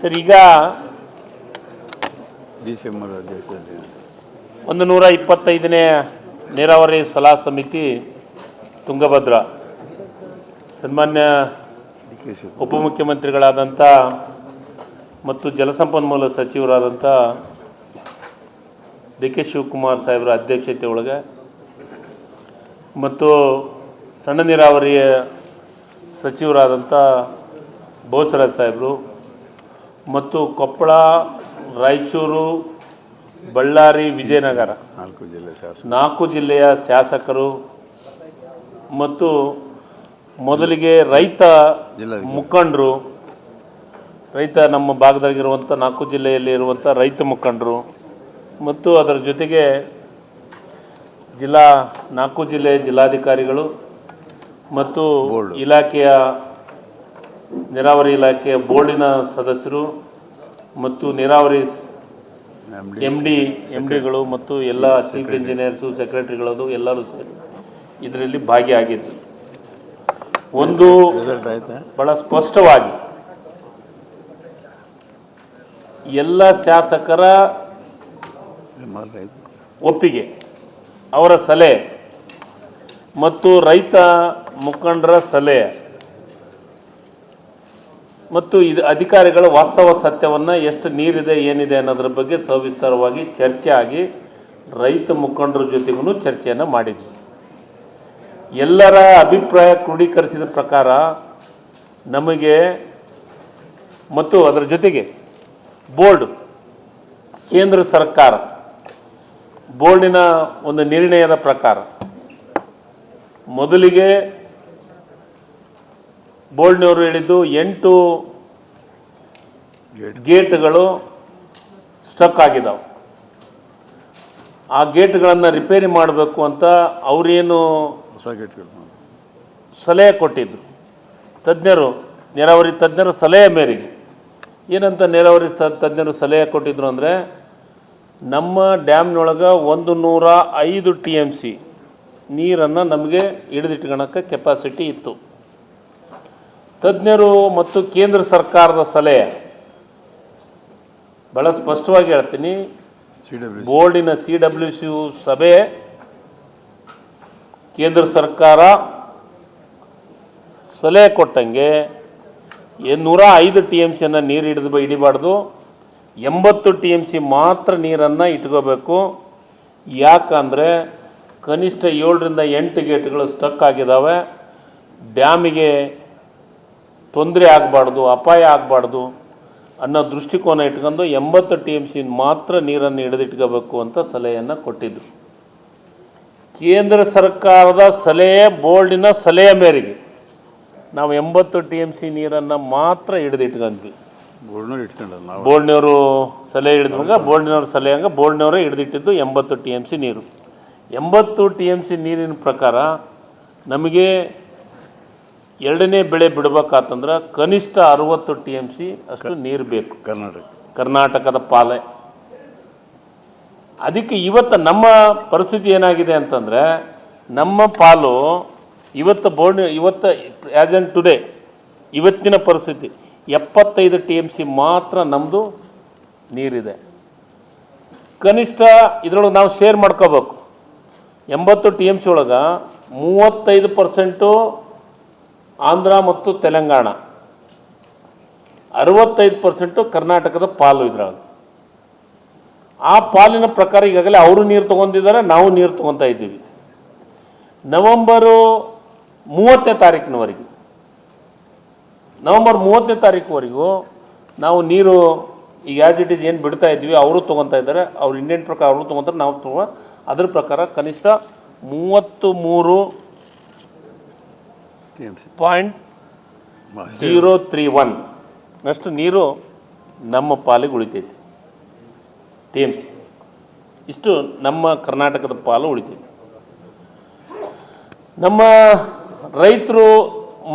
Sir ಈಗ December ಒಂದು ನೂರ ಇಪ್ಪತ್ತೈದನೇ ನೀರಾವರಿ ಸಲಹಾ ಸಮಿತಿ ತುಂಗಭದ್ರಾ. ಸನ್ಮಾನ್ಯ ಉಪಮುಖ್ಯಮಂತ್ರಿಗಳಾದಂಥ ಮತ್ತು ಜಲಸಂಪನ್ಮೂಲ ಸಚಿವರಾದಂಥ ಡಿ ಕೆ ಶಿವಕುಮಾರ್ ಸಾಹೇಬರ ಅಧ್ಯಕ್ಷತೆ ಒಳಗೆ ಮತ್ತು ಸಣ್ಣ ನೀರಾವರಿಯ ಸಚಿವರಾದಂಥ ಬೋಸರಾಜ್ ಸಾಹೇಬರು ಮತ್ತು ಕೊಪ್ಪಳ ರಾಯಚೂರು ಬಳ್ಳಾರಿ ವಿಜಯನಗರ. ನಾಲ್ಕು ಜಿಲ್ಲೆ ಶಾಸಕ. ನಾಲ್ಕು ಜಿಲ್ಲೆಯ ಶಾಸಕರು ಮತ್ತು ಮೊದಲಿಗೆ ರೈತ. ಮುಖಂಡರು ರೈತ ನಮ್ಮ ಭಾಗದಾಗಿರುವಂಥ ನಾಲ್ಕು ಜಿಲ್ಲೆಯಲ್ಲಿ ಇರುವಂಥ ರೈತ ಮುಖಂಡರು ಮತ್ತು ಅದರ ಜೊತೆಗೆ ಜಿಲ್ಲಾ ನಾಲ್ಕು ಜಿಲ್ಲೆಯ ಜಿಲ್ಲಾಧಿಕಾರಿಗಳು ಮತ್ತು ಇಲಾಖೆಯ ನೀರಾವರಿ ಇಲಾಖೆಯ ಬೋರ್ಡಿನ ಸದಸ್ಯರು ಮತ್ತು ನೀರಾವರಿ ಎಂ ಡಿ ಎಂ ಡಿಗಳು ಮತ್ತು ಎಲ್ಲ ಚೀಫ್ ಇಂಜಿನಿಯರ್ಸು ಸೆಕ್ರೆಟರಿಗಳದು ಎಲ್ಲರೂ ಸೇರಿ ಇದರಲ್ಲಿ ಭಾಗಿಯಾಗಿದ್ದು. ಒಂದು ಬಹಳ ಸ್ಪಷ್ಟವಾಗಿ ಎಲ್ಲ ಶಾಸಕರ ಒಪ್ಪಿಗೆ ಅವರ ಸಲಹೆ ಮತ್ತು ರೈತ ಮುಖಂಡರ ಸಲಹೆ. ಮತ್ತು ಇದು ಅಧಿಕಾರಿಗಳ ವಾಸ್ತವ ಸತ್ಯವನ್ನು ಎಷ್ಟು ನೀರಿದೆ, ಏನಿದೆ ಅನ್ನೋದ್ರ ಬಗ್ಗೆ ಸವಿಸ್ತಾರವಾಗಿ ಚರ್ಚೆ ಆಗಿ ರೈತ ಮುಖಂಡರ ಜೊತೆಗೂ ಚರ್ಚೆಯನ್ನು ಮಾಡಿದ್ವಿ. ಎಲ್ಲರ ಅಭಿಪ್ರಾಯ ಕ್ರೋಢೀಕರಿಸಿದ ಪ್ರಕಾರ ನಮಗೆ ಮತ್ತು ಅದರ ಜೊತೆಗೆ ಬೋರ್ಡ್, ಕೇಂದ್ರ ಸರ್ಕಾರ, ಬೋರ್ಡಿನ ಒಂದು ನಿರ್ಣಯದ ಪ್ರಕಾರ ಮೊದಲಿಗೆ ಬೋರ್ಡ್ನವರು ಹೇಳಿದ್ದು ಎಂಟು ಗೇಟ್ ಗೇಟ್ಗಳು ಸ್ಟಕ್ ಆಗಿದ್ದಾವೆ ಆ ಗೇಟ್ಗಳನ್ನು ರಿಪೇರಿ ಮಾಡಬೇಕು ಅಂತ ಅವರೇನು ಹೊಸ ಗೇಟ್ಗಳು ಸಲಹೆ ಕೊಟ್ಟಿದ್ದರು ತಜ್ಞರು ನೀರಾವರಿ ತಜ್ಞರು ಸಲಹೆ ಮೇರೆಗೆ. ಏನಂತ ನೀರಾವರಿ ತಜ್ಞರು ಸಲಹೆ ಕೊಟ್ಟಿದ್ರು ಅಂದರೆ ನಮ್ಮ ಡ್ಯಾಮ್ನೊಳಗೆ ಒಂದು ನೂರ ಐದು ಟಿ ಎಂ ಸಿ ನೀರನ್ನು ನಮಗೆ ಹಿಡಿದಿಟ್ಕೊಳಕ್ಕೆ ಕೆಪಾಸಿಟಿ ಇತ್ತು. ತಜ್ಞರು ಮತ್ತು ಕೇಂದ್ರ ಸರ್ಕಾರದ ಸಲಹೆ. ಭಾಳ ಸ್ಪಷ್ಟವಾಗಿ ಹೇಳ್ತೀನಿ. ಬೋರ್ಡಿನ ಸಿ ಡಬ್ಲ್ಯೂ ಸಿ ಸಭೆ ಕೇಂದ್ರ ಸರ್ಕಾರ ಸಲಹೆ ಕೊಟ್ಟಂಗೆ ನೂರ ಐದು ಟಿ ಎಂ ಸಿಯನ್ನು ನೀರು ಹಿಡಿದು ಹಿಡಿಬಾರ್ದು. ಎಂಬತ್ತು ಟಿ ಎಂ ಸಿ ಮಾತ್ರ ನೀರನ್ನು ಇಟ್ಕೋಬೇಕು. ಯಾಕಂದರೆ ಕನಿಷ್ಠ ಏಳರಿಂದ ಎಂಟು ಗೇಟ್ಗಳು ಸ್ಟಕ್ ಆಗಿದ್ದಾವೆ ಡ್ಯಾಮಿಗೆ ತೊಂದರೆ ಆಗಬಾರ್ದು ಅಪಾಯ ಆಗಬಾರ್ದು ಅನ್ನೋ ದೃಷ್ಟಿಕೋನ ಇಟ್ಕೊಂಡು ಎಂಬತ್ತು ಟಿ ಎಂ ಸಿ ಮಾತ್ರ ನೀರನ್ನು ಹಿಡಿದಿಟ್ಕೋಬೇಕು ಅಂತ ಸಲಹೆಯನ್ನು ಕೊಟ್ಟಿದ್ದರು ಕೇಂದ್ರ ಸರ್ಕಾರದ ಸಲಹೆ ಬೋರ್ಡಿನ ಸಲಹೆ ಮೇರೆಗೆ ನಾವು ಎಂಬತ್ತು ಟಿ ಎಂ ಸಿ ನೀರನ್ನು ಮಾತ್ರ ಹಿಡಿದಿಟ್ಕೊಂಡ್ವಿ. ಬೋರ್ಡ್ನವ್ರು ಸಲಹೆ ಹಿಡಿದಾಗ ಬೋರ್ಡ್ನವ್ರ ಸಲಹೆ ಹಂಗೆ ಬೋರ್ಡ್ನವರೇ ಹಿಡಿದಿಟ್ಟಿದ್ದು ಎಂಬತ್ತು ಟಿ ಎಂ ಸಿ ನೀರು. ಎಂಬತ್ತು ಟಿ ಎಂ ಸಿ ನೀರಿನ ಪ್ರಕಾರ ನಮಗೆ ಎರಡನೇ ಬೆಳೆ ಬಿಡ್ಬೇಕಾತಂದ್ರೆ ಕನಿಷ್ಠ ಅರವತ್ತು ಟಿ ಎಂ ಸಿ ಅಷ್ಟು ನೀರು ಬೇಕು. ಕರ್ನಾಟಕ. ಕರ್ನಾಟಕದ ಪಾಲೆ. ಅದಕ್ಕೆ ಇವತ್ತು ನಮ್ಮ ಪರಿಸ್ಥಿತಿ ಏನಾಗಿದೆ ಅಂತಂದರೆ ನಮ್ಮ ಪಾಲು ಇವತ್ತು ಬೋರ್ಡ್ ಇವತ್ತು ಆ್ಯಸ್ ಆ್ಯಂಡ್ ಟುಡೇ ಇವತ್ತಿನ ಪರಿಸ್ಥಿತಿ ಎಪ್ಪತ್ತೈದು ಟಿ ಎಂ ಸಿ ಮಾತ್ರ ನಮ್ಮದು ನೀರಿದೆ. ಕನಿಷ್ಠ ಇದರೊಳಗೆ ನಾವು ಶೇರ್ ಮಾಡ್ಕೋಬೇಕು. ಎಂಬತ್ತು ಟಿ ಎಂ ಸಿ ಒಳಗೆ ಮೂವತ್ತೈದು ಪರ್ಸೆಂಟು ಆಂಧ್ರ ಮತ್ತು ತೆಲಂಗಾಣ. ಅರವತ್ತೈದು ಪರ್ಸೆಂಟು ಕರ್ನಾಟಕದ ಪಾಲು ಇದ್ರಾಗ ಆ ಪಾಲಿನ ಪ್ರಕಾರ ಈಗಾಗಲೇ ಅವರು ನೀರು ತೊಗೊಂಡಿದ್ದಾರೆ, ನಾವು ನೀರು ತೊಗೊತಾ ಇದ್ದೀವಿ. ನವಂಬರು ಮೂವತ್ತನೇ ತಾರೀಕಿನವರೆಗೆ. ನವಂಬರ್ ಮೂವತ್ತನೇ ತಾರೀಕುವರೆಗೂ ನಾವು ನೀರು ಈಗ ಆ್ಯಸ್ ಇಟ್ ಈಸ್ ಏನು ಬಿಡ್ತಾ ಇದ್ದೀವಿ, ಅವರು ತೊಗೊತಾ ಇದ್ದಾರೆ, ಅವ್ರು ಇಂಡಿಯನ್ ಪ್ರಕಾರ ಅವರು ತೊಗೊತಾರೆ, ನಾವು ತೊಗೊ ಅದ್ರ ಪ್ರಕಾರ ಕನಿಷ್ಠ ಮೂವತ್ತು ಮೂರು ಪಾಯಿಂಟ್ ಜೀರೋ ತ್ರೀ ಒನ್ ನಷ್ಟು ನೀರು ನಮ್ಮ ಪಾಲಿಗೆ ಉಳಿತೈತಿ. ಟಿ ಎಂ ಸಿ ಇಷ್ಟು ನಮ್ಮ ಕರ್ನಾಟಕದ ಪಾಲು ಉಳಿತೈತಿ. ನಮ್ಮ ರೈತರು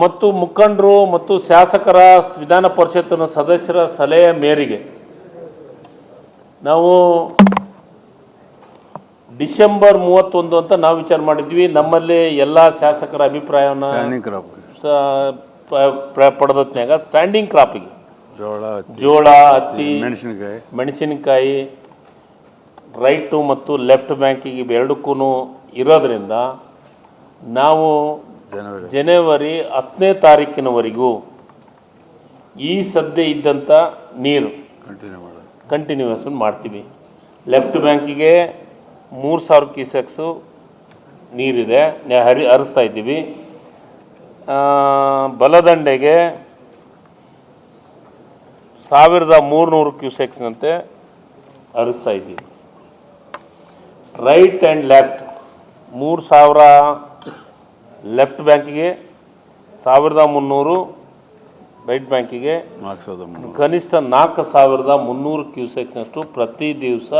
ಮತ್ತು ಮುಖಂಡರು ಮತ್ತು ಶಾಸಕರ ವಿಧಾನ ಪರಿಷತ್ತಿನ ಸದಸ್ಯರ ಸಲಹೆ ಮೇರೆಗೆ ನಾವು ಡಿಸೆಂಬರ್ ಮೂವತ್ತೊಂದು ಅಂತ ನಾವು ವಿಚಾರ ಮಾಡಿದ್ವಿ. ನಮ್ಮಲ್ಲಿ ಎಲ್ಲ ಶಾಸಕರ ಅಭಿಪ್ರಾಯವನ್ನು ಸ್ಟ್ಯಾಂಡಿಂಗ್ ಕ್ರಾಪ್ ಸ- ಪ- ಪ್ರ- ಪಡೆದತ್ನ್ಯಾಗ ಸ್ಟ್ಯಾಂಡಿಂಗ್ ಕ್ರಾಪಿಗೆ ಜೋಳ ಹತ್ತಿ ಜೋಳ ಹತ್ತಿ ಮೆಣಸಿನಕಾಯಿ. ಮೆಣಸಿನಕಾಯಿ ರೈಟು ಮತ್ತು ಲೆಫ್ಟ್ ಬ್ಯಾಂಕಿಗೆ ಇವೆರಡಕ್ಕೂ ಇರೋದ್ರಿಂದ ನಾವು ಜನವರಿ. ಹತ್ತನೇ ತಾರೀಕಿನವರೆಗೂ ಈ ಸದ್ಯ ಇದ್ದಂಥ ನೀರು ಕಂಟಿನ್ಯೂಸ್ ಮಾಡ್ತೀವಿ. ಲೆಫ್ಟ್ ಬ್ಯಾಂಕಿಗೆ ಮೂರು ಸಾವಿರ ಕ್ಯೂಸೆಕ್ಸು ನೀರಿದೆ. ಹರಿ ಹರಿಸ್ತಾ ಇದ್ದೀವಿ. ಬಲದಂಡೆಗೆ ಸಾವಿರದ ಮೂರುನೂರು ಕ್ಯೂಸೆಕ್ಸ್ನಂತೆ ಹರಿಸ್ತಾ ಇದ್ದೀವಿ. ರೈಟ್ ಆ್ಯಂಡ್ ಲೆಫ್ಟ್ ಮೂರು ಸಾವಿರ ಲೆಫ್ಟ್ ಬ್ಯಾಂಕಿಗೆ ಸಾವಿರದ ಮುನ್ನೂರು ರೈಟ್ ಬ್ಯಾಂಕಿಗೆ ನಾಲ್ಕು ಸಾವಿರದ ಮುನ್ನೂರು. ಕನಿಷ್ಠ ನಾಲ್ಕು ಸಾವಿರದ ಮುನ್ನೂರು ಕ್ಯೂಸೆಕ್ಸ್ನಷ್ಟು ಪ್ರತಿ ದಿವಸ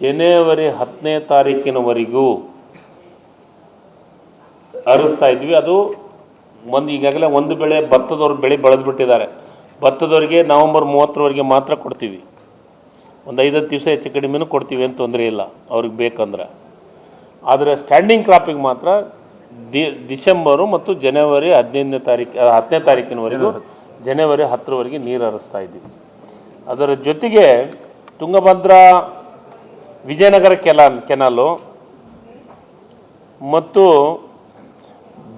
ಜನವರಿ ಹತ್ತನೇ ತಾರೀಕಿನವರೆಗೂ ಅರಿಸ್ತಾ ಇದ್ವಿ. ಅದು ಒಂದು ಈಗಾಗಲೇ ಒಂದು ಬೆಳೆ ಭತ್ತದವ್ರು ಬೆಳೆ ಬೆಳೆದು ಬಿಟ್ಟಿದ್ದಾರೆ ಭತ್ತದವ್ರಿಗೆ ನವಂಬರ್ ಮೂವತ್ತರವರೆಗೆ ಮಾತ್ರ ಕೊಡ್ತೀವಿ. ಒಂದು ಐದತ್ತು ದಿವಸ ಹೆಚ್ಚು ಕಡಿಮೆನೂ ಕೊಡ್ತೀವಿ ಅಂತ ತೊಂದರೆ ಇಲ್ಲ ಅವ್ರಿಗೆ ಬೇಕಂದ್ರೆ. ಆದರೆ ಸ್ಟ್ಯಾಂಡಿಂಗ್ ಕ್ರಾಪಿಗೆ ಮಾತ್ರ ದಿ ಡಿಸೆಂಬರು ಮತ್ತು ಜನವರಿ ಹದಿನೈದನೇ ತಾರೀಕು ಹತ್ತನೇ ತಾರೀಕಿನವರೆಗೂ ಜನವರಿ ಹತ್ತರವರೆಗೆ ನೀರು ಹರಿಸ್ತಾ ಇದ್ದೀವಿ ಅದರ ಜೊತೆಗೆ ತುಂಗಭದ್ರಾ ವಿಜಯನಗರ ಕೆಲ ಕೆನಾಲು ಮತ್ತು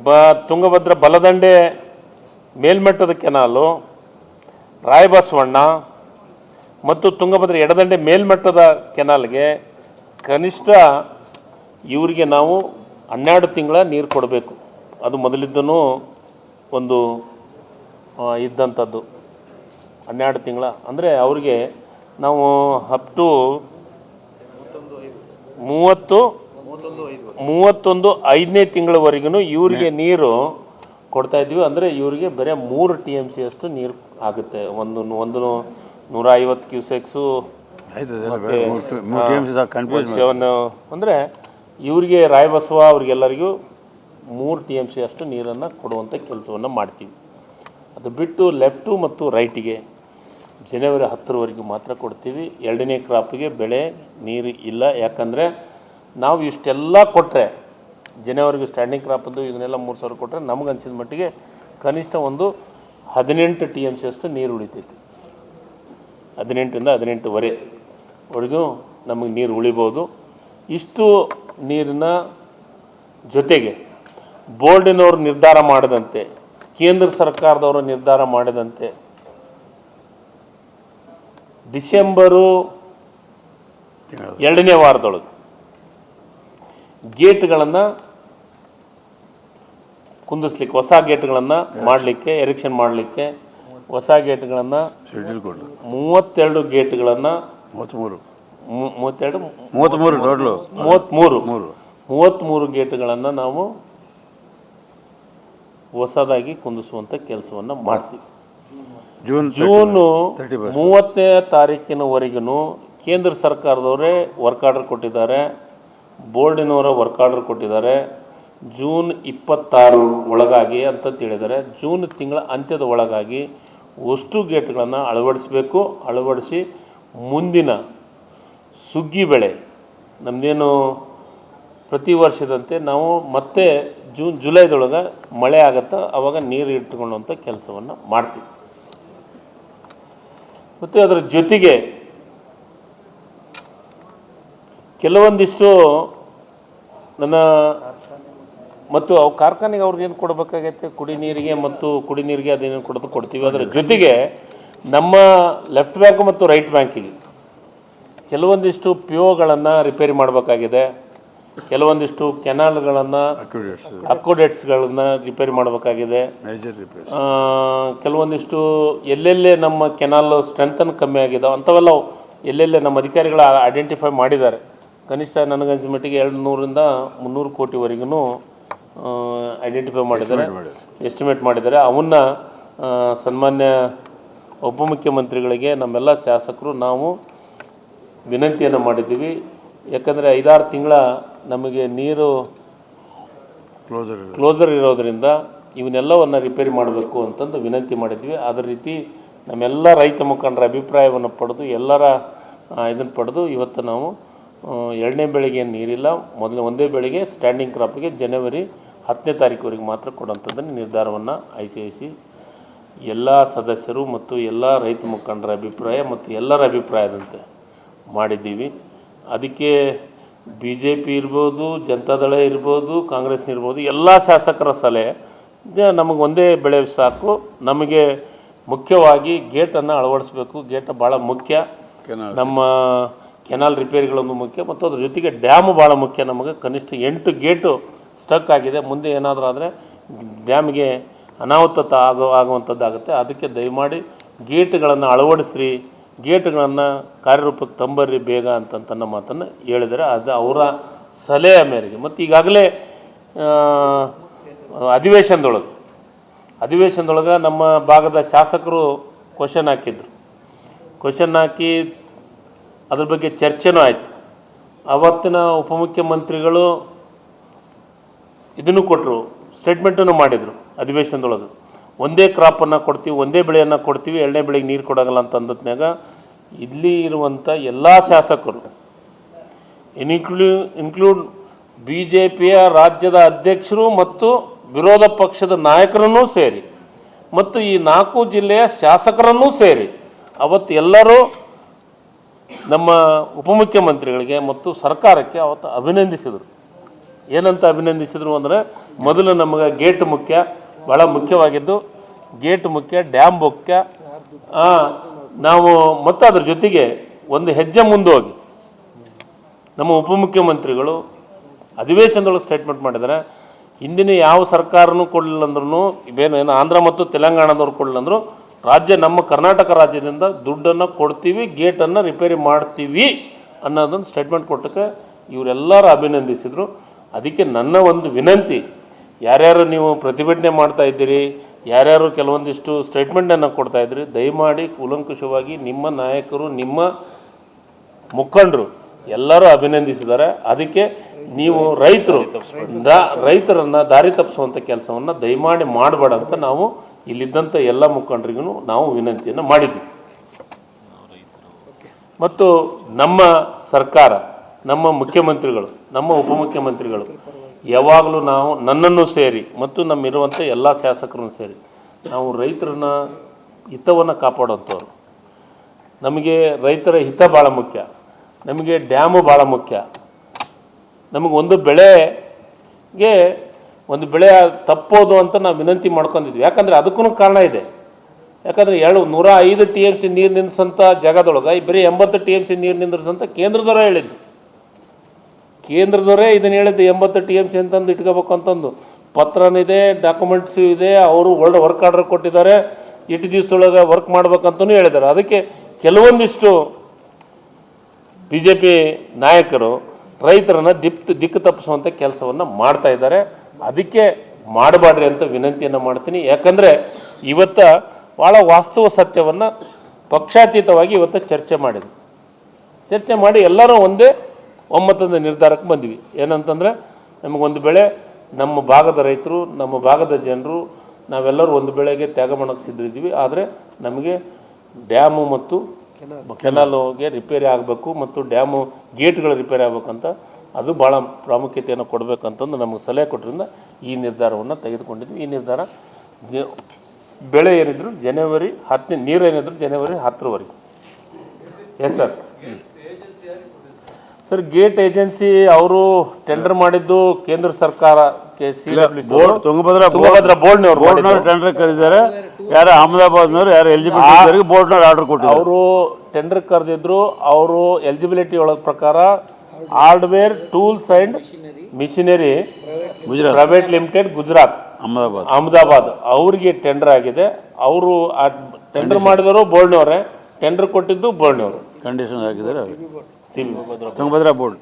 ಬ ತುಂಗಭದ್ರ ಬಲದಂಡೆ ಮೇಲ್ಮಟ್ಟದ ಕೆನಾಲು ರಾಯಬಸವಣ್ಣ ಮತ್ತು ತುಂಗಭದ್ರ ಎಡದಂಡೆ ಮೇಲ್ಮಟ್ಟದ ಕೆನಾಲ್ಗೆ ಕನಿಷ್ಠ ಇವರಿಗೆ ನಾವು ಹನ್ನೆರಡು ತಿಂಗಳ ನೀರು ಕೊಡಬೇಕು. ಅದು ಮೊದಲಿದ್ದೂ ಒಂದು ಇದ್ದಂಥದ್ದು ಹನ್ನೆರಡು ತಿಂಗಳ. ಅಂದರೆ ಅವರಿಗೆ ನಾವು ಅಪ್ ಟು ಮೂವತ್ತು ಮೂವತ್ತೊಂದು ಐದನೇ ತಿಂಗಳವರೆಗೂ ಇವರಿಗೆ ನೀರು ಕೊಡ್ತಾ ಇದ್ವಿ ಅಂದರೆ ಇವರಿಗೆ ಬರೀ ಮೂರು ಟಿ ಎಂ ಸಿ ಅಷ್ಟು ನೀರು ಆಗುತ್ತೆ. ಒಂದು ಒಂದು ನೂರ ಐವತ್ತು ಕ್ಯೂಸೆಕ್ಸು ಸೆವೆನ್ ಅಂದರೆ ಇವರಿಗೆ ರಾಯಬಸವ ಅವ್ರಿಗೆಲ್ಲರಿಗೂ ಮೂರು ಟಿ ಎಂ ಸಿ ಅಷ್ಟು ನೀರನ್ನು ಕೊಡುವಂಥ ಕೆಲಸವನ್ನು ಮಾಡ್ತೀವಿ. ಅದು ಬಿಟ್ಟು ಲೆಫ್ಟು ಮತ್ತು ರೈಟಿಗೆ ಜನವರಿ ಹತ್ತರವರೆಗೂ ಮಾತ್ರ ಕೊಡ್ತೀವಿ. ಎರಡನೇ ಕ್ರಾಪಿಗೆ ಬೆಳೆ, ನೀರು ಇಲ್ಲ. ಯಾಕಂದರೆ ನಾವು ಇಷ್ಟೆಲ್ಲ ಕೊಟ್ಟರೆ ಜನವರಿಗೆ ಸ್ಟ್ಯಾಂಡಿಂಗ್ ಕ್ರಾಪದ್ದು ಇದನ್ನೆಲ್ಲ ಮೂರು ಸಾವಿರ ಕೊಟ್ಟರೆ ನಮ್ಗೆ ಅನಿಸಿದ ಮಟ್ಟಿಗೆ ಕನಿಷ್ಠ ಒಂದು ಹದಿನೆಂಟು ಟಿ ಎಂ ಸಿ ಅಷ್ಟು ನೀರು ಉಳಿತೈತಿ. ಹದಿನೆಂಟರಿಂದ ಹದಿನೆಂಟುವರೆ ವರೆಗೂ ನಮಗೆ ನೀರು ಉಳಿಬೋದು. ಇಷ್ಟು ನೀರಿನ ಜೊತೆಗೆ ಬೋರ್ಡಿನವರು ನಿರ್ಧಾರ ಮಾಡಿದಂತೆ, ಕೇಂದ್ರ ಸರ್ಕಾರದವರು ನಿರ್ಧಾರ ಮಾಡಿದಂತೆ ಡಿಸೆಂಬರು ಎರಡನೇ ವಾರದೊಳಗೆ ಗೇಟ್ಗಳನ್ನು ಕುಂದಿಸ್ಲಿಕ್ಕೆ ಹೊಸ ಗೇಟ್ಗಳನ್ನು ಮಾಡಲಿಕ್ಕೆ ಎರೆಕ್ಷನ್ ಮಾಡಲಿಕ್ಕೆ ಹೊಸ ಗೇಟ್ಗಳನ್ನು ಮೂವತ್ತೆರಡು ಗೇಟ್ಗಳನ್ನು ಮೂವತ್ತ್ಮೂರು. ಮೂವತ್ತೆರಡು ಮೂವತ್ತ್ಮೂರು ಮೂವತ್ತ್ಮೂರು. ಮೂರು. ಮೂವತ್ತ್ಮೂರು ಗೇಟ್ಗಳನ್ನು ನಾವು ಹೊಸದಾಗಿ ಕುಂದಿಸುವಂಥ ಕೆಲಸವನ್ನು ಮಾಡ್ತೀವಿ. ಜೂನ್ ಜೂನು ಮೂವತ್ತನೇ ತಾರೀಕಿನವರೆಗೂ ಕೇಂದ್ರ ಸರ್ಕಾರದವರೇ ವರ್ಕ್ ಆರ್ಡರ್ ಕೊಟ್ಟಿದ್ದಾರೆ. ಬೋರ್ಡಿನವರ ವರ್ಕ್ ಆರ್ಡರ್ ಕೊಟ್ಟಿದ್ದಾರೆ. ಜೂನ್ ಇಪ್ಪತ್ತಾರು ಒಳಗಾಗಿ ಅಂತ ತಿಳಿದರೆ ಜೂನ್ ತಿಂಗಳ ಅಂತ್ಯದ ಒಳಗಾಗಿ ಒಷ್ಟು ಗೇಟ್ಗಳನ್ನು ಅಳವಡಿಸಬೇಕು. ಅಳವಡಿಸಿ ಮುಂದಿನ ಸುಗ್ಗಿ ಬೆಳೆ ನಮ್ಮದೇನು ಪ್ರತಿ ವರ್ಷದಂತೆ ನಾವು ಮತ್ತೆ ಜೂನ್ ಜುಲೈದೊಳಗೆ ಮಳೆ ಆಗುತ್ತೆ ಆವಾಗ ನೀರು ಇಟ್ಟುಕೊಳ್ಳುವಂಥ ಕೆಲಸವನ್ನು ಮಾಡ್ತೀವಿ. ಮತ್ತು ಅದರ ಜೊತೆಗೆ ಕೆಲವೊಂದಿಷ್ಟು ನನ್ನ ಮತ್ತು ಅವು ಕಾರ್ಖಾನೆಗೆ ಅವ್ರಿಗೇನು ಕೊಡಬೇಕಾಗೈತೆ? ಕುಡಿ ನೀರಿಗೆ ಮತ್ತು ಕುಡಿ ನೀರಿಗೆ ಅದೇನೇನು ಕೊಡೋದು ಕೊಡ್ತೀವಿ. ಅದರ ಜೊತೆಗೆ ನಮ್ಮ ಲೆಫ್ಟ್ ಬ್ಯಾಂಕ್ ಮತ್ತು ರೈಟ್ ಬ್ಯಾಂಕಿಗೆ ಕೆಲವೊಂದಿಷ್ಟು ಪಿ ಒಗಳನ್ನು ರಿಪೇರಿ ಮಾಡಬೇಕಾಗಿದೆ. ಕೆಲವೊಂದಿಷ್ಟು ಕೆನಾಲ್ಗಳನ್ನು ಅಕ್ಯುಡೇಟ್ಸ್ ಅಕ್ಕೋಡೇಟ್ಸ್ಗಳನ್ನು ರಿಪೇರಿ ಮಾಡಬೇಕಾಗಿದೆ. ಕೆಲವೊಂದಿಷ್ಟು ಎಲ್ಲೆಲ್ಲೇ ನಮ್ಮ ಕೆನಾಲ್ ಸ್ಟ್ರೆಂತನ್ನು ಕಮ್ಮಿ ಆಗಿದೆ ಅಂಥವೆಲ್ಲ ಎಲ್ಲೆಲ್ಲೇ ನಮ್ಮ ಅಧಿಕಾರಿಗಳು ಐಡೆಂಟಿಫೈ ಮಾಡಿದ್ದಾರೆ. ಕನಿಷ್ಠ ನನಗನ್ಸಿದ ಮಟ್ಟಿಗೆ ಎರಡು ನೂರಿಂದ ಮುನ್ನೂರು ಕೋಟಿವರೆಗೂ ಐಡೆಂಟಿಫೈ ಮಾಡಿದ್ದಾರೆ ಎಸ್ಟಿಮೇಟ್ ಮಾಡಿದ್ದಾರೆ. ಅವನ್ನ ಸನ್ಮಾನ್ಯ ಉಪಮುಖ್ಯಮಂತ್ರಿಗಳಿಗೆ ನಮ್ಮೆಲ್ಲ ಶಾಸಕರು ನಾವು ವಿನಂತಿಯನ್ನು ಮಾಡಿದ್ದೀವಿ. ಯಾಕಂದರೆ ಐದಾರು ತಿಂಗಳ ನಮಗೆ ನೀರು ಕ್ಲೋಸರ್ ಕ್ಲೋಸರ್ ಇರೋದರಿಂದ ಇವನ್ನೆಲ್ಲವನ್ನು ರಿಪೇರಿ ಮಾಡಬೇಕು ಅಂತಂದು ವಿನಂತಿ ಮಾಡಿದ್ವಿ. ಅದೇ ರೀತಿ ನಮ್ಮೆಲ್ಲ ರೈತ ಮುಖಂಡರ ಅಭಿಪ್ರಾಯವನ್ನು ಪಡೆದು ಎಲ್ಲರ ಇದನ್ನು ಪಡೆದು ಇವತ್ತು ನಾವು ಎರಡನೇ ಬೆಳೆಗೆ ಏನು ನೀರಿಲ್ಲ. ಮೊದಲು ಒಂದೇ ಬೆಳೆಗೆ ಸ್ಟ್ಯಾಂಡಿಂಗ್ ಕ್ರಾಪ್ಗೆ ಜನವರಿ ಹತ್ತನೇ ತಾರೀಕುವರೆಗೆ ಮಾತ್ರ ಕೊಡುವಂಥದ್ದನ್ನು ನಿರ್ಧಾರವನ್ನು ಐ ಸಿ ಐ ಸಿ ಎಲ್ಲ ಸದಸ್ಯರು ಮತ್ತು ಎಲ್ಲ ರೈತ ಮುಖಂಡರ ಅಭಿಪ್ರಾಯ ಮತ್ತು ಎಲ್ಲರ ಅಭಿಪ್ರಾಯದಂತೆ ಮಾಡಿದ್ದೀವಿ. ಅದಕ್ಕೆ ಬಿ ಜೆ ಪಿ ಇರ್ಬೋದು ಜನತಾದಳ ಇರ್ಬೋದು ಕಾಂಗ್ರೆಸ್ನಿರ್ಬೋದು ಎಲ್ಲ ಶಾಸಕರ ಸಲಹೆ. ನಮಗೆ ಒಂದೇ ಬೆಳೆ ಸಾಕು. ನಮಗೆ ಮುಖ್ಯವಾಗಿ ಗೇಟನ್ನು ಅಳವಡಿಸ್ಬೇಕು. ಗೇಟ್ ಭಾಳ ಮುಖ್ಯ. ನಮ್ಮ ಕೆನಾಲ್ ರಿಪೇರಿಗಳೊಂದು ಮುಖ್ಯ. ಮತ್ತು ಅದ್ರ ಜೊತೆಗೆ ಡ್ಯಾಮು ಭಾಳ ಮುಖ್ಯ. ನಮಗೆ ಕನಿಷ್ಠ ಎಂಟು ಗೇಟು ಸ್ಟಕ್ ಆಗಿದೆ. ಮುಂದೆ ಏನಾದರೂ ಆದರೆ ಡ್ಯಾಮ್ಗೆ ಅನಾಹುತ ಆಗೋ ಆಗುವಂಥದ್ದಾಗುತ್ತೆ. ಅದಕ್ಕೆ ದಯಮಾಡಿ ಗೇಟ್ಗಳನ್ನು ಅಳವಡಿಸ್ರಿ. ಗೇಟ್ಗಳನ್ನು ಕಾರ್ಯರೂಪಕ್ಕೆ ತಂಬರ್ರಿ ಬೇಗ ಅಂತ ಅಂತಂತನ್ನ ಮಾತನ್ನು ಹೇಳಿದರೆ ಅದು ಅವರ ಸಲಹೆಯ ಮೇರೆಗೆ. ಮತ್ತು ಈಗಾಗಲೇ ಅಧಿವೇಶನದೊಳಗೆ ಅಧಿವೇಶನದೊಳಗೆ ನಮ್ಮ ಭಾಗದ ಶಾಸಕರು ಕ್ವಶನ್ ಹಾಕಿದ್ರು. ಕ್ವಶನ್ ಹಾಕಿ ಅದ್ರ ಬಗ್ಗೆ ಚರ್ಚೆನೂ ಆಯಿತು. ಅವತ್ತಿನ ಉಪಮುಖ್ಯಮಂತ್ರಿಗಳು ಇದನ್ನು ಕೊಟ್ಟರು ಸ್ಟೇಟ್ಮೆಂಟನ್ನು ಮಾಡಿದರು ಅಧಿವೇಶನದೊಳಗೆ. ಒಂದೇ ಕ್ರಾಪನ್ನು ಕೊಡ್ತೀವಿ, ಒಂದೇ ಬೆಳೆಯನ್ನು ಕೊಡ್ತೀವಿ, ಎರಡನೇ ಬೆಳೆಗೆ ನೀರು ಕೊಡೋಲ್ಲ ಅಂತ ಅಂದತ್ನಾಗ ಇಲ್ಲಿ ಇರುವಂಥ ಎಲ್ಲ ಶಾಸಕರು, ಇನ್ಕ್ಲೂ, ಇನ್ಕ್ಲೂಡ್ ಬಿ ಜೆ ಪಿಯ ರಾಜ್ಯದ ಅಧ್ಯಕ್ಷರು ಮತ್ತು ವಿರೋಧ ಪಕ್ಷದ ನಾಯಕರನ್ನೂ ಸೇರಿ ಮತ್ತು ಈ ನಾಲ್ಕು ಜಿಲ್ಲೆಯ ಶಾಸಕರನ್ನೂ ಸೇರಿ ಅವತ್ತು ಎಲ್ಲರೂ ನಮ್ಮ ಉಪಮುಖ್ಯಮಂತ್ರಿಗಳಿಗೆ ಮತ್ತು ಸರ್ಕಾರಕ್ಕೆ ಅವತ್ತು ಅಭಿನಂದಿಸಿದರು. ಏನಂತ ಅಭಿನಂದಿಸಿದರು ಅಂದರೆ ಮೊದಲು ನಮಗೆ ಗೇಟ್ ಮುಖ್ಯ ಭಾಳ ಮುಖ್ಯವಾಗಿದ್ದು, ಗೇಟ್ ಮುಖ್ಯ, ಡ್ಯಾಮ್ ಮುಖ್ಯ. ನಾವು ಮತ್ತು ಅದ್ರ ಜೊತೆಗೆ ಒಂದು ಹೆಜ್ಜೆ ಮುಂದೆ ಹೋಗಿ ನಮ್ಮ ಉಪಮುಖ್ಯಮಂತ್ರಿಗಳು ಅಧಿವೇಶನದೊಳಗೆ ಸ್ಟೇಟ್ಮೆಂಟ್ ಮಾಡಿದ್ದಾರೆ. ಹಿಂದಿನ ಯಾವ ಸರ್ಕಾರನೂ ಕೊಡಲಿಲ್ಲ ಅಂದ್ರೂ ಬೇನು ಏನು ಆಂಧ್ರ ಮತ್ತು ತೆಲಂಗಾಣದವ್ರು ಕೊಡಲಿಲ್ಲ ಅಂದರು, ರಾಜ್ಯ ನಮ್ಮ ಕರ್ನಾಟಕ ರಾಜ್ಯದಿಂದ ದುಡ್ಡನ್ನು ಕೊಡ್ತೀವಿ, ಗೇಟನ್ನು ರಿಪೇರಿ ಮಾಡ್ತೀವಿ ಅನ್ನೋದೊಂದು ಸ್ಟೇಟ್ಮೆಂಟ್ ಕೊಟ್ಟಕ್ಕೆ ಇವರೆಲ್ಲರೂ ಅಭಿನಂದಿಸಿದರು. ಅದಕ್ಕೆ ನನ್ನ ಒಂದು ವಿನಂತಿ ಯಾರ್ಯಾರು ನೀವು ಪ್ರತಿಭಟನೆ ಮಾಡ್ತಾ ಇದ್ದೀರಿ, ಯಾರ್ಯಾರು ಕೆಲವೊಂದಿಷ್ಟು ಸ್ಟೇಟ್ಮೆಂಟನ್ನು ಕೊಡ್ತಾ ಇದ್ದೀರಿ ದಯಮಾಡಿ ಕೂಲಂಕುಷವಾಗಿ ನಿಮ್ಮ ನಾಯಕರು, ನಿಮ್ಮ ಮುಖಂಡರು ಎಲ್ಲರೂ ಅಭಿನಂದಿಸಿದ್ದಾರೆ. ಅದಕ್ಕೆ ನೀವು ರೈತರು, ದಾ, ರೈತರನ್ನ ದಾರಿ ತಪ್ಪಿಸುವಂಥ ಕೆಲಸವನ್ನು ದಯಮಾಡಿ ಮಾಡಬೇಡ ಅಂತ ನಾವು ಇಲ್ಲಿದ್ದಂಥ ಎಲ್ಲ ಮುಖಂಡರಿಗೂ ನಾವು ವಿನಂತಿಯನ್ನು ಮಾಡಿದ್ವಿ. ಮತ್ತು ನಮ್ಮ ಸರ್ಕಾರ, ನಮ್ಮ ಮುಖ್ಯಮಂತ್ರಿಗಳು, ನಮ್ಮ ಉಪಮುಖ್ಯಮಂತ್ರಿಗಳು ಯಾವಾಗಲೂ ನಾವು ನನ್ನನ್ನು ಸೇರಿ ಮತ್ತು ನಮ್ಮಿರುವಂಥ ಎಲ್ಲ ಶಾಸಕರನ್ನು ಸೇರಿ ನಾವು ರೈತರನ್ನ ಹಿತವನ್ನು ಕಾಪಾಡುವಂಥವ್ರು. ನಮಗೆ ರೈತರ ಹಿತ ಭಾಳ ಮುಖ್ಯ. ನಮಗೆ ಡ್ಯಾಮು ಭಾಳ ಮುಖ್ಯ. ನಮಗೆ ಒಂದು ಬೆಳೆಗೆ ಒಂದು ಬೆಳೆ ತಪ್ಪೋದು ಅಂತ ನಾವು ವಿನಂತಿ ಮಾಡ್ಕೊಂಡಿದ್ವಿ. ಯಾಕಂದರೆ ಅದಕ್ಕೂ ಕಾರಣ ಇದೆ. ಯಾಕಂದರೆ ಎರಡು, ನೂರ ಐದು ಟಿ ಎಂ ಸಿ ನೀರು ನಿಲ್ಲಿಸಂಥ ಜಾಗದೊಳಗೆ, ಬರೀ ಎಂಬತ್ತು ಟಿ ಎಂ ಸಿ ನೀರು ನಿಂದ್ರಿಸಂಥ ಕೇಂದ್ರದವರೇ ಹೇಳಿದ್ದು. ಕೇಂದ್ರದವರೇ ಇದನ್ನು ಹೇಳಿದ್ದು ಎಂಬತ್ತು ಟಿ ಎಂ ಸಿ ಅಂತಂದು ಇಟ್ಕೋಬೇಕು ಅಂತಂದು. ಪತ್ರನಿದೆ ಡಾಕ್ಯುಮೆಂಟ್ಸು ಇದೆ, ಅವರು ಒಳ್ಳೆ ವರ್ಕ್ ಆರ್ಡರ್ ಕೊಟ್ಟಿದ್ದಾರೆ ಇಟ್ಟು ದಿವಸದೊಳಗೆ ವರ್ಕ್ ಮಾಡ್ಬೇಕಂತಲೂ ಹೇಳಿದ್ದಾರೆ. ಅದಕ್ಕೆ ಕೆಲವೊಂದಿಷ್ಟು ಬಿ ಜೆ ಪಿ ನಾಯಕರು ರೈತರನ್ನು ದಿಪ್, ದಿಕ್ಕು ತಪ್ಪಿಸುವಂಥ ಕೆಲಸವನ್ನು ಮಾಡ್ತಾ ಇದ್ದಾರೆ. ಅದಕ್ಕೆ ಮಾಡಬಾಡ್ರಿ ಅಂತ ವಿನಂತಿಯನ್ನು ಮಾಡ್ತೀನಿ. ಯಾಕಂದರೆ ಇವತ್ತು ಭಾಳ ವಾಸ್ತವ ಸತ್ಯವನ್ನು ಪಕ್ಷಾತೀತವಾಗಿ ಇವತ್ತು ಚರ್ಚೆ ಮಾಡಿದೆ ಚರ್ಚೆ ಮಾಡಿ ಎಲ್ಲರೂ ಒಂದೇ ಒಮ್ಮತದ ನಿರ್ಧಾರಕ್ಕೆ ಬಂದ್ವಿ. ಏನಂತಂದರೆ, ನಮಗೊಂದು ಬೆಳೆ, ನಮ್ಮ ಭಾಗದ ರೈತರು, ನಮ್ಮ ಭಾಗದ ಜನರು, ನಾವೆಲ್ಲರೂ ಒಂದು ಬೆಳೆಗೆ ತ್ಯಾಗ ಮಾಡೋಕ್ಕೆ ಸಿದ್ಧರಿದ್ದೀವಿ ಆದರೆ ನಮಗೆ ಡ್ಯಾಮು ಮತ್ತು ಕೆನಾಲ್ಗೆ ರಿಪೇರಿ ಆಗಬೇಕು ಮತ್ತು ಡ್ಯಾಮು ಗೇಟ್ಗಳು ರಿಪೇರಿ ಆಗಬೇಕಂತ ಅದು ಭಾಳ ಪ್ರಾಮುಖ್ಯತೆಯನ್ನು ಕೊಡಬೇಕಂತಂದು ನಮಗೆ ಸಲಹೆ ಕೊಟ್ಟರಿಂದ ಈ ನಿರ್ಧಾರವನ್ನು ತೆಗೆದುಕೊಂಡಿದ್ವಿ. ಈ ನಿರ್ಧಾರ ಜ, ಬೆಳೆ ಏನಿದ್ರು ಜನವರಿ ಹತ್ತನೇ, ನೀರು ಏನಿದ್ರು ಜನವರಿ ಹತ್ತರವರೆಗೆ. Yes sir sir gate agency ಅವರು ಟೆಂಡರ್ ಮಾಡಿದ್ದು ಕೇಂದ್ರ ಸರ್ಕಾರ ಬೋರ್ಡ್ ತುಂಗಭದ್ರಾ ತುಂಗಭದ್ರಾ ಬೋರ್ಡ್ನವ್ರು ಬೋರ್ಡ್ನವ್ರು ಟೆಂಡರ್ ಕರೆದಿದ್ದಾರೆ. ಯಾರು ಅಹಮದಾಬಾದ್ನವ್ರು ಯಾರು ಎಲಿಜಿಬಲ್ ಬೋರ್ಡ್ನವ್ರು ಆರ್ಡರ್ ಕೊಟ್ಟಿದ್ದಾರೆ. ಅವರು ಟೆಂಡರ್ ಕರೆದಿದ್ರು ಅವರು ಎಲಿಜಿಬಿಲಿಟಿ ಒಳಗೆ ಪ್ರಕಾರ hardware tools and machinery Gujarat. Private limited Gujarat Ahmedabad. Ahmedabad ಅವ್ರಿಗೆ ಟೆಂಡರ್ ಆಗಿದೆ. ಅವರು ಆ ಟೆಂಡರ್ ಮಾಡಿದವರು ಬೋರ್ಡ್ನವರೇ ಟೆಂಡರ್ ಕೊಟ್ಟಿದ್ದು ಬೋರ್ಡ್ನವರು. ಕಂಡೀಷನ್ ಹಾಕಿದ್ದಾರೆ ತುಂಗಭದ್ರಾ ಬೋರ್ಡ್.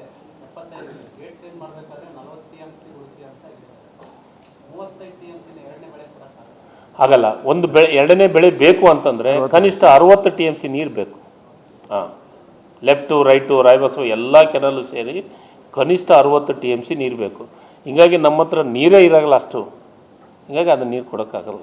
ಆಗಲ್ಲ ಒಂದು ಬೆಳೆ ಎರಡನೇ ಬೆಳೆ ಬೇಕು ಅಂತಂದರೆ ಕನಿಷ್ಠ ಅರುವತ್ತು ಟಿ ಎಂ ಸಿ ನೀರು ಬೇಕು. ಹಾಂ. ಲೆಫ್ಟು ರೈಟು ರಾಯಬಸು ಎಲ್ಲ ಕೆನಲ್ಲು ಸೇರಿ ಕನಿಷ್ಠ ಅರುವತ್ತು ಟಿ ಎಂ ಸಿ ನೀರು ಬೇಕು. ಹೀಗಾಗಿ ನಮ್ಮ ಹತ್ರ ನೀರೇ ಇರೋಲ್ಲ ಅಷ್ಟು. ಹೀಗಾಗಿ ಅದನ್ನು ನೀರು ಕೊಡೋಕ್ಕಾಗಲ್ಲ.